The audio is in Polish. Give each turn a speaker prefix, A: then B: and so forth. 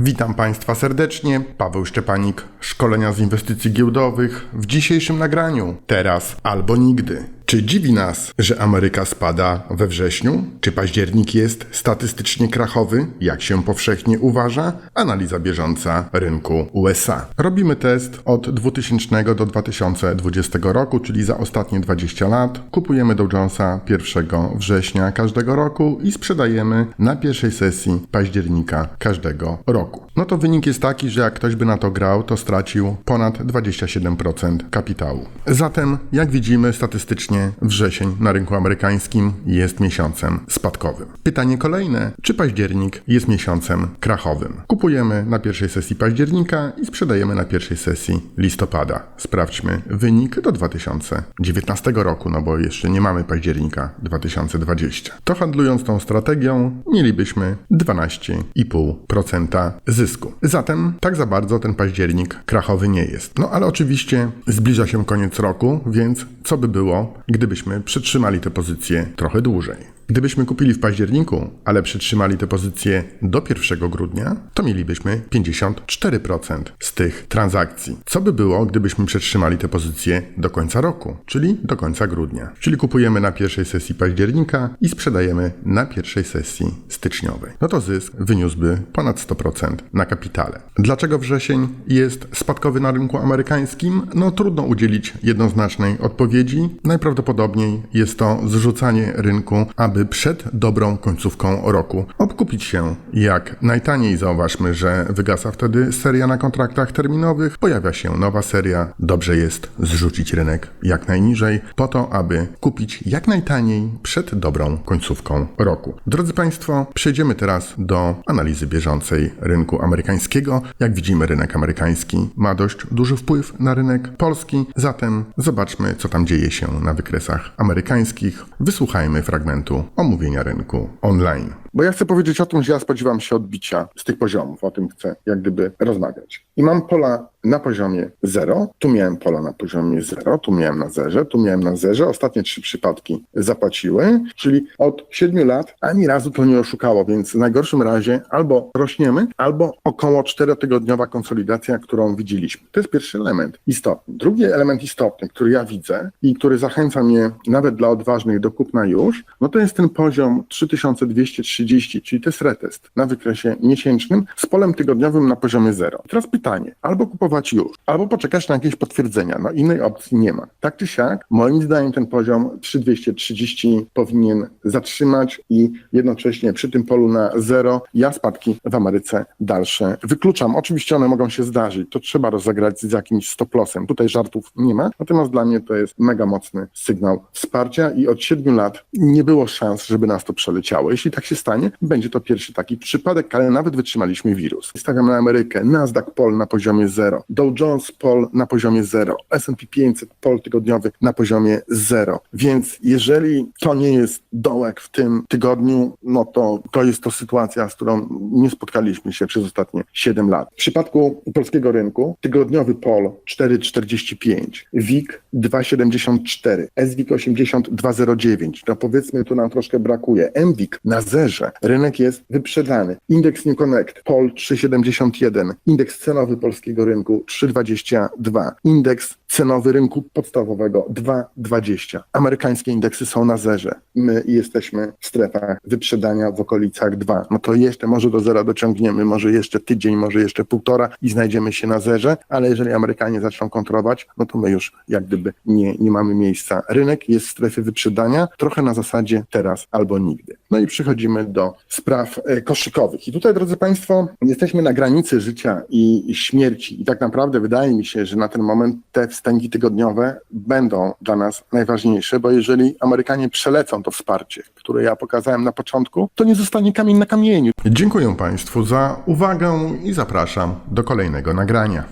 A: Witam Państwa serdecznie. Paweł Szczepanik, szkolenia z inwestycji giełdowych. W dzisiejszym nagraniu teraz albo nigdy. Czy dziwi nas, że Ameryka spada we wrześniu? Czy październik jest statystycznie krachowy, jak się powszechnie uważa? Analiza bieżąca rynku USA. Robimy test od 2000 do 2020 roku, czyli za ostatnie 20 lat. Kupujemy Dow Jonesa 1 września każdego roku i sprzedajemy na pierwszej sesji października każdego roku. No to wynik jest taki, że jak ktoś by na to grał, to stracił ponad 27% kapitału. Zatem, jak widzimy statystycznie, wrzesień na rynku amerykańskim jest miesiącem spadkowym. Pytanie kolejne, czy październik jest miesiącem krachowym? Kupujemy na pierwszej sesji października i sprzedajemy na pierwszej sesji listopada. Sprawdźmy wynik do 2019 roku, no bo jeszcze nie mamy października 2020. To handlując tą strategią, mielibyśmy 12,5% zysku. Zatem tak za bardzo ten październik krachowy nie jest. No ale oczywiście zbliża się koniec roku, więc co by było, gdybyśmy przytrzymali te pozycje trochę dłużej? Gdybyśmy kupili w październiku, ale przytrzymali te pozycje do 1 grudnia, to mielibyśmy 54% z tych transakcji. Co by było, gdybyśmy przetrzymali te pozycje do końca roku, czyli do końca grudnia? Czyli kupujemy na pierwszej sesji października i sprzedajemy na pierwszej sesji styczniowej. No to zysk wyniósłby ponad 100% na kapitale. Dlaczego wrzesień jest spadkowy na rynku amerykańskim? No trudno udzielić jednoznacznej odpowiedzi. Najprawdopodobniej jest to zrzucanie rynku, aby przed dobrą końcówką roku obkupić się jak najtaniej. Zauważmy, że wygasa wtedy seria na kontraktach terminowych, pojawia się nowa seria. Dobrze jest zrzucić rynek jak najniżej, po to, aby kupić jak najtaniej przed dobrą końcówką roku. Drodzy Państwo, przejdziemy teraz do analizy bieżącej rynku amerykańskiego. Jak widzimy, rynek amerykański ma dość duży wpływ na rynek polski, zatem zobaczmy, co tam dzieje się na wykresach amerykańskich. Wysłuchajmy fragmentu omówienia rynku online. Bo ja chcę powiedzieć o tym, że ja spodziewam się odbicia z tych poziomów, o tym chcę jak gdyby rozmawiać. I mam pola na poziomie 0, tu miałem pola na poziomie 0, tu miałem na zerze, tu miałem na zerze. Ostatnie trzy przypadki zapłaciły, czyli od 7 lat ani razu to nie oszukało, więc w najgorszym razie albo rośniemy, albo około 4-tygodniowa konsolidacja, którą widzieliśmy. To jest pierwszy element istotny. Drugi element istotny, który ja widzę i który zachęca mnie nawet dla odważnych do kupna już, no to jest ten poziom 3230, czyli to jest retest na wykresie miesięcznym z polem tygodniowym na poziomie 0. Teraz pytanie, albo kupować już, albo poczekać na jakieś potwierdzenia, no innej opcji nie ma. Tak czy siak, moim zdaniem ten poziom 3230 powinien zatrzymać i jednocześnie przy tym polu na 0 ja spadki w Ameryce dalsze wykluczam. Oczywiście one mogą się zdarzyć, to trzeba rozegrać z jakimś stop lossem. Tutaj żartów nie ma, natomiast dla mnie to jest mega mocny sygnał wsparcia i od 7 lat nie było szans, żeby nas to przeleciało. Jeśli tak się stanie, będzie to pierwszy taki przypadek, ale nawet wytrzymaliśmy wirus. Stawiam na Amerykę, Nasdaq Pol na poziomie 0, Dow Jones Pol na poziomie 0, S&P 500 Pol tygodniowy na poziomie 0. Więc jeżeli to nie jest dołek w tym tygodniu, no to to jest to sytuacja, z którą nie spotkaliśmy się przez ostatnie 7 lat. W przypadku polskiego rynku tygodniowy Pol 4,45, WIG 2,74, SWIG 82,09. No powiedzmy, tu nam troszkę brakuje. MWIG na zerze. Rynek jest wyprzedany. Indeks New Connect Pol 3,71. Indeks cenowy polskiego rynku 3,22. Indeks cenowy rynku podstawowego 2,20. Amerykańskie indeksy są na zerze. My jesteśmy w strefach wyprzedania w okolicach 2. No to jeszcze może do zera dociągniemy, może jeszcze tydzień, może jeszcze półtora i znajdziemy się na zerze, ale jeżeli Amerykanie zaczną kontrolować, no to my już jak gdyby nie, nie mamy miejsca. Rynek jest w strefie wyprzedania, trochę na zasadzie teraz albo nigdy. No i przechodzimy do spraw e, koszykowych. I tutaj, drodzy Państwo, jesteśmy na granicy życia i śmierci. I tak naprawdę wydaje mi się, że na ten moment te wstęgi tygodniowe będą dla nas najważniejsze, bo jeżeli Amerykanie przelecą to wsparcie, które ja pokazałem na początku, to nie zostanie kamień na kamieniu. Dziękuję Państwu za uwagę i zapraszam do kolejnego nagrania.